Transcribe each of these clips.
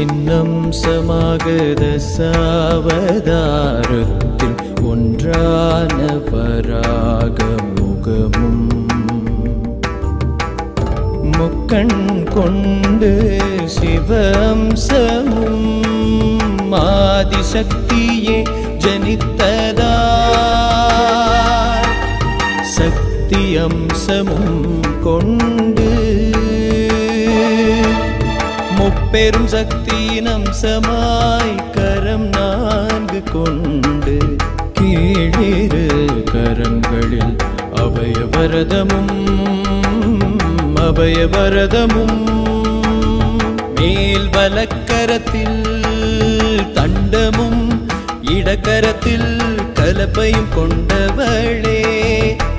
பின்னம் சமாகத சாவதாரத்தில் ஒன்றான பராக முகமும் முக்கண் கொண்டு சிவம்சமும் ஆதிசக்தியே ஜனித்ததா சக்தி அம்சமும் கொண்டு பெரும் சக்தியின் அம்சமாய் கரம் நான்கு கொண்டு கீழிரு கரங்களில் அபயவரதமும் அபயவரதமும் மேல் வலக்கரத்தில் தண்டமும் இடக்கரத்தில் கலப்பையும் கொண்டவளே.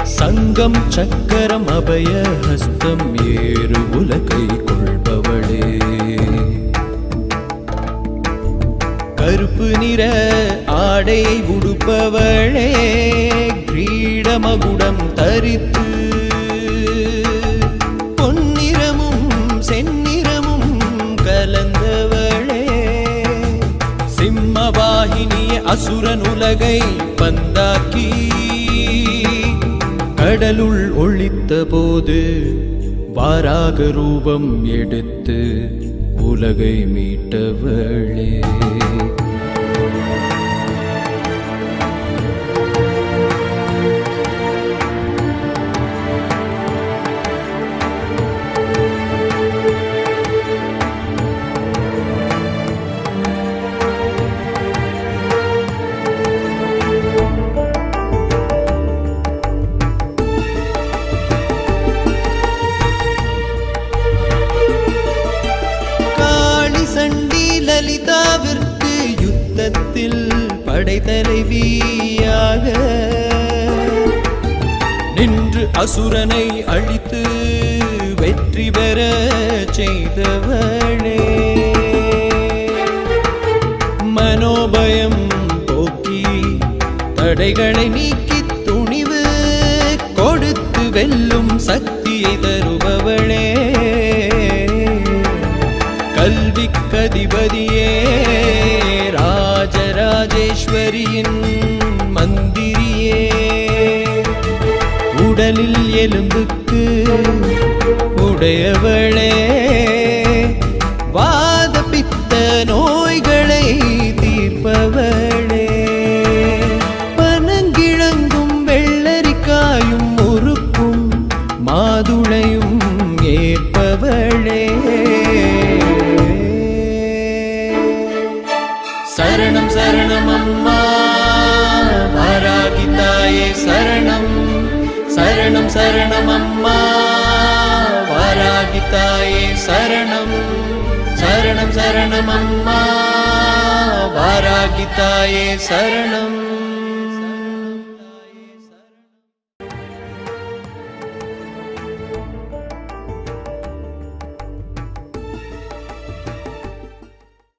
சங்கம் சக்கரம் அபய ஹஸ்தம் ஏறு உலகை கொள் கருப்பு நிற ஆடையை உடுப்பவளே கிரீடமகுடம் தரித்து பொன்னிறமும் செந்நிறமும் கலந்தவளே. சிம்மவாகினிய அசுரன் உலகை பந்தாக்கி கடலுள் ஒழித்த போது வாராக ரூபம் எடுத்து உலகை மீட்டவளே. சண்டி லலிதாவிற்கு யுத்தத்தில் படைத்தலைவியாக நின்று அசுரனை அழித்து வெற்றி பெற செய்தவளே. மனோபயம் போக்கி தடைகளை நீக்கி துணிவு கொடுத்து வெல்லும் சக்தியை தருபவளே. கல்விக்கதிபதியே ராஜராஜேஸ்வரியின் மந்திரியே. உடலில் எலும்புக்கு உடையவளே வாத பித்த நோய்களை தீர்ப்பவளே. பனங்கிழங்கும் வெள்ளரிக்காயும் முறுக்கும் மாதுளையும் ஏற்பவளே. சரணம் சரணம் அம்மா. வாராகி தாயே சரணம். சரணம் சரணம் அம்மா. வாராகி தாயே சரணம்.